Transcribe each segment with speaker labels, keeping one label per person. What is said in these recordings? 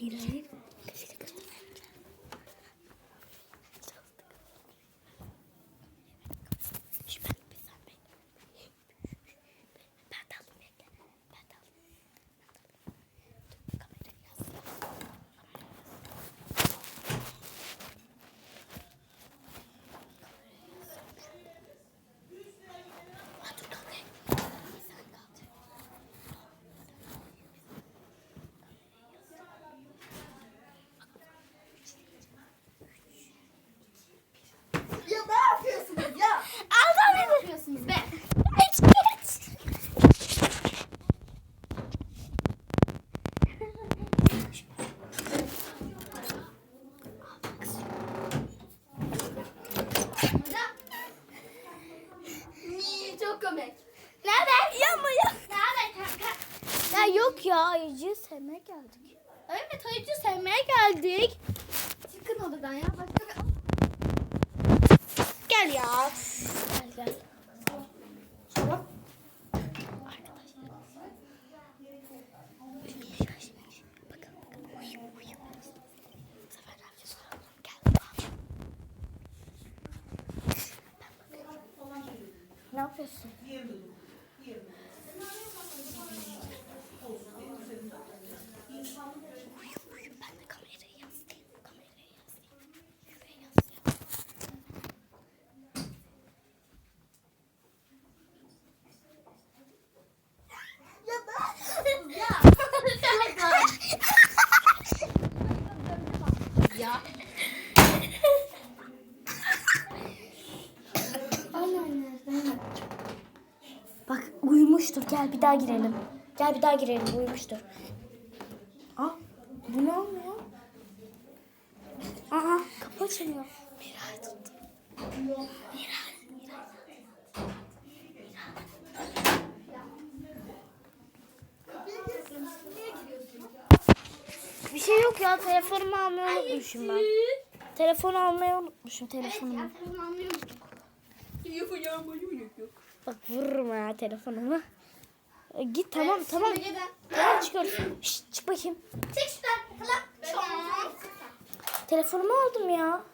Speaker 1: Miray'ın Şu ben bir sen bekle. Ben de alayım bekle. Ben de alayım. Dur, kamerayı yaz. Ha, dur kamerayı. Sen kaldır.
Speaker 2: Ya ne yapıyorsunuz ya?
Speaker 1: Allah
Speaker 2: Ne yapıyorsunuz be?
Speaker 1: Geç geç.
Speaker 2: Niye çok komik.
Speaker 1: Nerede? Ya mı ya?
Speaker 2: Nerede kanka?
Speaker 1: Ya yok ya ayıcıyı sevmeye geldik. Evet ayıcıyı sevmeye geldik.
Speaker 2: Çıkın odadan ya. Başka bir...
Speaker 1: Ya. Gel gel.
Speaker 2: Tamam.
Speaker 1: Ne yapıyorsun? Uyum uyum. Ben de kamerayı yansıtayım. Kamerayı yansıtayım. Şuraya yansıtayım.
Speaker 2: Ya ne yapıyorsunuz ya? ya.
Speaker 1: Bak uyumuştur. Gel bir daha girelim. Gel bir daha girelim. Uyumuştur. Aa, bu ne olmuyor? Aa, kapı açılıyor. Miray tuttu.
Speaker 2: Giriyorsun?
Speaker 1: Bir şey yok ya. Telefonumu almayı unutmuşum ben. Telefonu almayı unutmuşum telefonumu.
Speaker 2: Ya telefonu almıyor musun?
Speaker 1: Bak vururum ha telefonumu. E, git tamam tamam.
Speaker 2: Şimdi giden.
Speaker 1: Tamam çıkıyoruz. Şşt, çık bakayım.
Speaker 2: Çek şuradan. Kılan. Çok.
Speaker 1: Telefonumu aldım ya.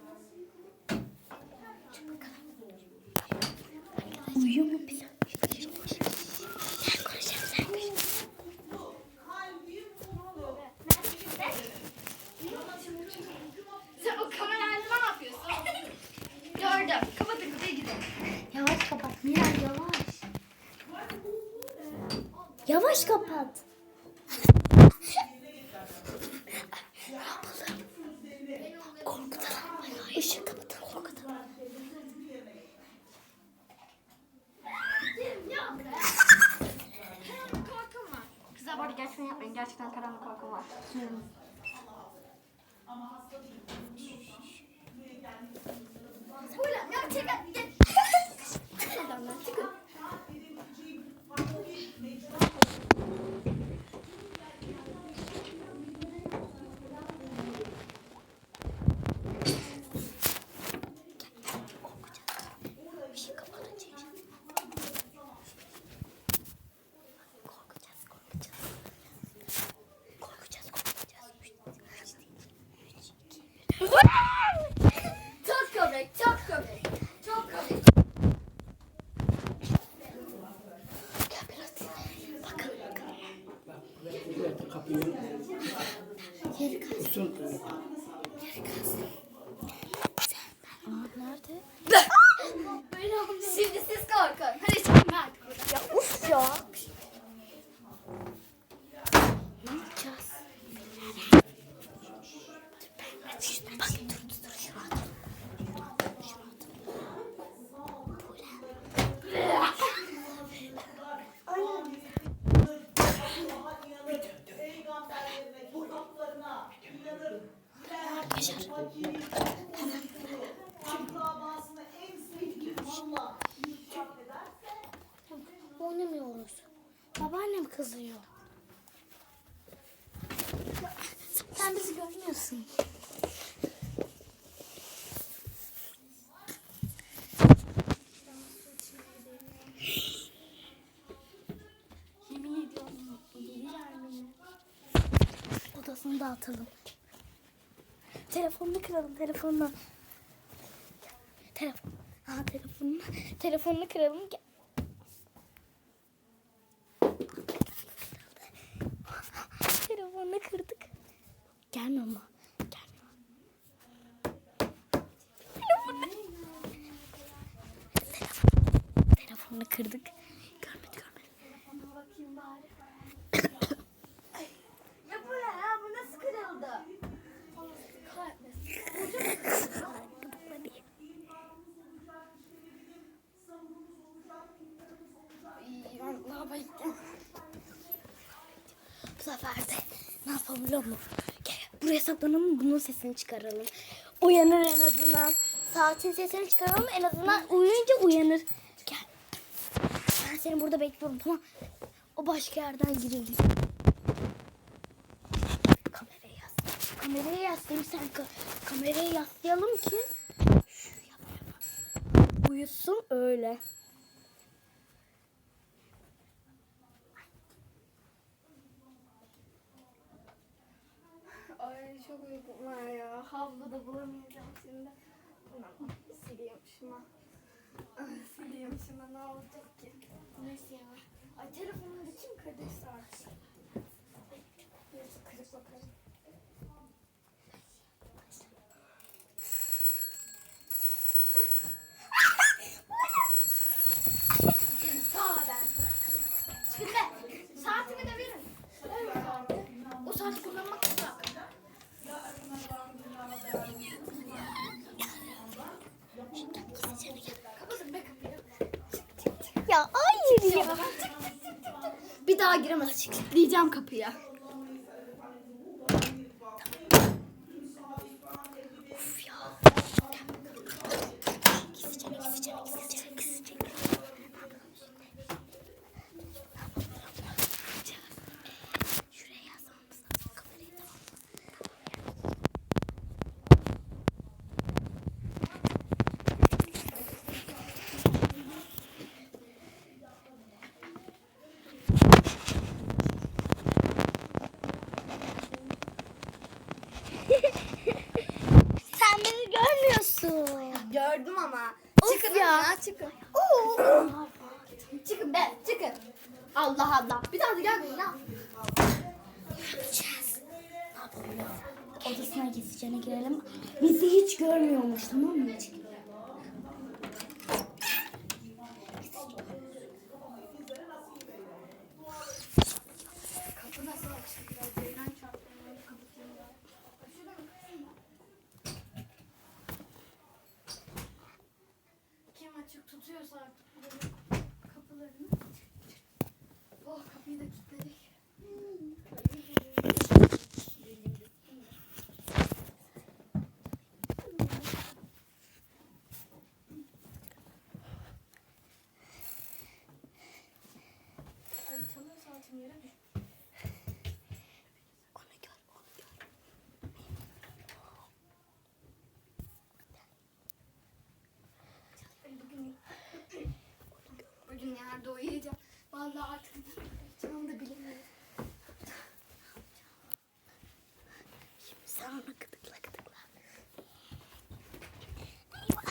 Speaker 1: Uyuyor mu bir Sen konuşalım sen konuş.
Speaker 2: Sen o kamerayla ne yapıyorsun? Gördüm. Kapatın kapıyı gidin.
Speaker 1: Yavaş kapat Miray yavaş. Yavaş kapat. ne yapalım? Korkutalım. Işık kapatalım korkutalım.
Speaker 2: Korkum var. Kızlar bu arada gerçekten karanlık korkum var. Ulan ya çekil. Gel. Adamlar çıkın.
Speaker 1: Işık kapatınca. Korkacağız korkacağız. Korkacağız korkacağız. Üç, iki, bir.
Speaker 2: Çok komik. Çok komik. Çok komik.
Speaker 1: Gel biraz bakın bakın.
Speaker 3: Kapıyı
Speaker 1: Yeri kalsın.
Speaker 3: tutun.
Speaker 1: Yeri kalsın. Sen Aa, nerede?
Speaker 2: Böyle olmuyor. Şimdi siz korkun. Hadi çıkın ben artık buradan.
Speaker 1: Ya uf ya. Ne yapacağız? Dur ben aç şunu. Bak dur dur dur şunu at. Şunu at. Bu ne? Arkadaşlar. Oynamıyoruz. Babaannem kızıyor. Sen bizi görmüyorsun. Yemin ediyorum. Kafasını dağıtalım. Telefonunu kıralım telefonunu. Telefon. Ha telefonunu. Telefonunu kıralım. Gel. Telefonunu kırdık. Gelme ama. Gelme. Telefonunu. Telefon- Telefonunu kırdık. Görmedi görmedi.
Speaker 2: Ya bu ne ya? Bu nasıl kırıldı?
Speaker 1: Bu sefer de ne yapalım biliyor musun? Gel buraya saklanalım bunun sesini çıkaralım. Uyanır en azından. Saatin sesini çıkaralım en azından uyuyunca uyanır. Seni burada bekliyorum tamam O başka yerden girelim. Kamerayı yas. Kamerayı yaslayayım sen. Ka- kamerayı yaslayalım ki. Uyusun öyle.
Speaker 2: Ay çok uykum var ya. Havluda bulamayacağım şimdi. Sileyim şuna. Ay, Sileyim şuna ne olacak. Ay da kim kırdıysa artık. Neyse kırıp bakarım. Sağ ben. Çıkın be. Saatimi de verin. O saati kullanmak yasak. Kapatın be kapıyı.
Speaker 1: Ya hayır ya.
Speaker 2: Giremez. Kilitleyeceğim kapıyı.
Speaker 1: Of ya. Gizleyeceğim, gizleyeceğim, gizleyeceğim, gizleyeceğim. Şuraya yazmamız lazım kamerayı tamam mı? Sen beni görmüyorsun.
Speaker 2: Gördüm ama.
Speaker 1: Of
Speaker 2: çıkın
Speaker 1: ya.
Speaker 2: çıkın. Oo. çıkın be çıkın. Allah Allah. Bir daha da gelmeyin ya.
Speaker 1: Odasına gizlicene girelim. Bizi hiç görmüyormuş tamam mı? Hiç.
Speaker 2: Artık buranın kapılarını. Oh kapıyı da kilitledik. Uyuyacağım? Vallahi artık canım da bilemiyorum.
Speaker 1: Şimdi sen onu gıdıkla gıdıkla. Görüyor,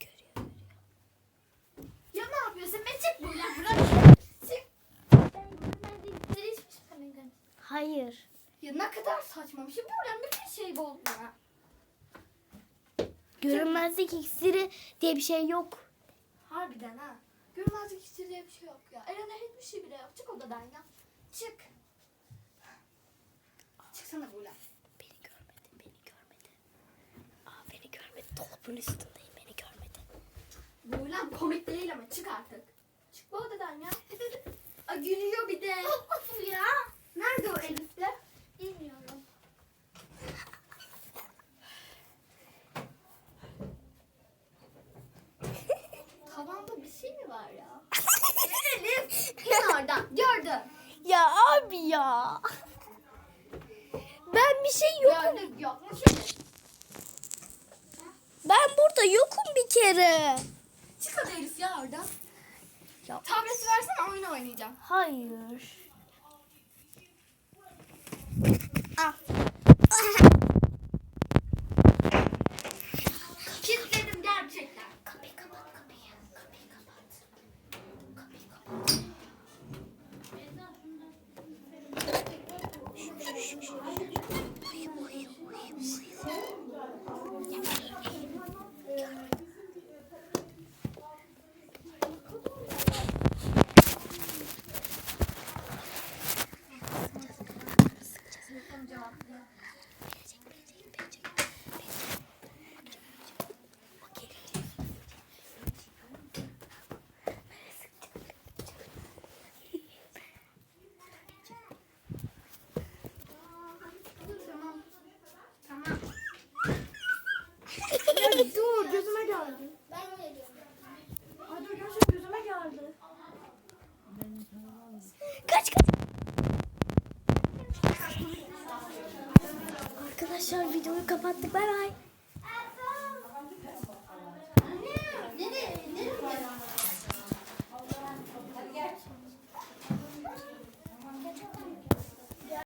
Speaker 1: görüyor.
Speaker 2: Ya ne yapıyorsun? Ben çık buradan bırak. Çık. Ben buradan değil. hiçbir şey.
Speaker 1: Hayır.
Speaker 2: Ya ne kadar saçma bir şey. Buradan bir şey oldu ya.
Speaker 1: Görünmezlik iksiri diye bir şey yok.
Speaker 2: Harbiden ha. Görmezlik iksiri diye bir şey yok ya. Eren'e hiçbir şey bile yok. Çık odadan ya. Çık. Çıksana buradan.
Speaker 1: Beni görmedi, beni görmedi. Aa beni görmedi. Dolabın üstündeyim, beni görmedi.
Speaker 2: Buğulan komik değil ama çık artık. Çık bu odadan ya. Aa, gülüyor bir de. ya. Nerede o Elif de? Bilmiyorum. Tavanda bir şey mi var ya? Elif. İn oradan. Gördüm.
Speaker 1: Ya abi ya. Ben bir şey yok.
Speaker 2: Gördüm. Yokmuş Elif.
Speaker 1: Burada yokum bir kere.
Speaker 2: Çık hadi Elif ya oradan.
Speaker 1: Ya.
Speaker 2: Tableti versene oyun oynayacağım.
Speaker 1: Hayır.
Speaker 2: Al.
Speaker 1: Arkadaşlar videoyu kapattık. Bay bay.